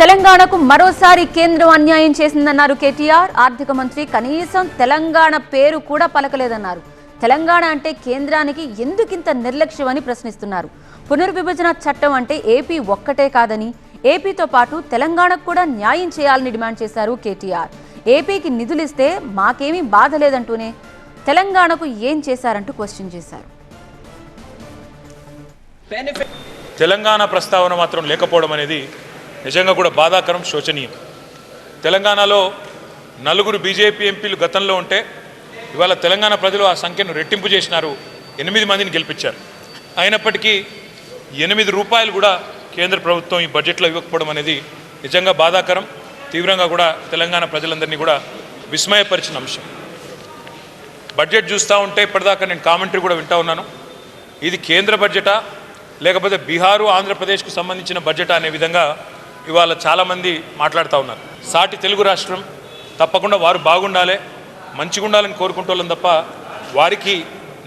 తెలంగాణకు మరోసారి కేంద్రం అన్యాయం చేసిందన్నారు కేటీఆర్. ఆర్థిక మంత్రి కనీసం తెలంగాణ పేరు కూడా పలకలేదన్నారు. తెలంగాణ అంటే కేంద్రానికి ఎందుకింత నిర్లక్ష్యమని ప్రశ్నిస్తున్నారు. పునర్విభజన చట్టం అంటే ఏపీ ఒక్కటే కాదని ఏపీతో పాటు తెలంగాణకు కూడా న్యాయం చేయాలని డిమాండ్ చేశారు కేటీఆర్. ఏపీకి నిధులిస్తే మాకేమీ బాధ లేదంటూనే తెలంగాణకు ఏం చేశారంటూ క్వశ్చన్ చేశారు. తెలంగాణ ప్రస్తావన మాత్రం లేకపోవడం అనేది నిజంగా కూడా బాధాకరం శోచనీయం. తెలంగాణలో నలుగురు బీజేపీ ఎంపీలు గతంలో ఉంటే ఇవాళ తెలంగాణ ప్రజలు ఆ సంఖ్యను రెట్టింపు చేసినారు. ఎనిమిది మందిని గెలిపించారు. అయినప్పటికీ ఎనిమిది రూపాయలు కూడా కేంద్ర ప్రభుత్వం ఈ బడ్జెట్లో ఇవ్వకపోవడం అనేది నిజంగా బాధాకరం. తీవ్రంగా కూడా తెలంగాణ ప్రజలందరినీ కూడా విస్మయపరిచిన అంశం. బడ్జెట్ చూస్తూ ఉంటే ఇప్పటిదాకా నేను కామెంటరీ కూడా వింటా ఉన్నాను. ఇది కేంద్ర బడ్జెటా? లేకపోతే బీహారు ఆంధ్రప్రదేశ్కు సంబంధించిన బడ్జెట్ అనే విధంగా ఇవాళ చాలామంది మాట్లాడుతూ ఉన్నారు. సాటి తెలుగు రాష్ట్రం తప్పకుండా వారు బాగుండాలి మంచిగా ఉండాలని కోరుకుంటోళ్ళం తప్ప వారికి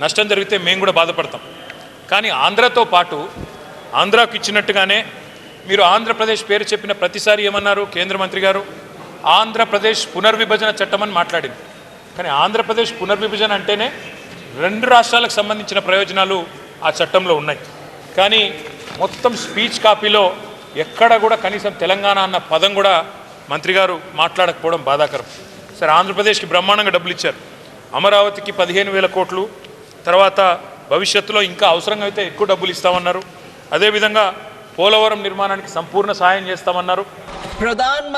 నష్టం జరిగితే మేము కూడా బాధపడతాం. కానీ ఆంధ్రతో పాటు ఆంధ్రాకు ఇచ్చినట్టుగానే మీరు ఆంధ్రప్రదేశ్ పేరు చెప్పిన ప్రతిసారి ఏమన్నారు కేంద్ర మంత్రి గారు? ఆంధ్రప్రదేశ్ పునర్విభజన చట్టం అని మాట్లాడింది. కానీ ఆంధ్రప్రదేశ్ పునర్విభజన అంటేనే రెండు రాష్ట్రాలకు సంబంధించిన ప్రయోజనాలు ఆ చట్టంలో ఉన్నాయి. కానీ మొత్తం స్పీచ్ కాపీలో ఎక్కడ కూడా కనీసం తెలంగాణ అన్న పదం కూడా మంత్రి గారు మాట్లాడకపోవడం బాధాకరం. సరే ఆంధ్రప్రదేశ్కి బ్రహ్మాండంగా డబ్బులు ఇచ్చారు. అమరావతికి పదిహేను వేల కోట్లు తర్వాత భవిష్యత్తులో ఇంకా అవసరంగా అయితే ఎక్కువ డబ్బులు ఇస్తామన్నారు. అదేవిధంగా పోలవరం నిర్మాణానికి సంపూర్ణ సహాయం చేస్తామన్నారు. ప్రధానమంత్రి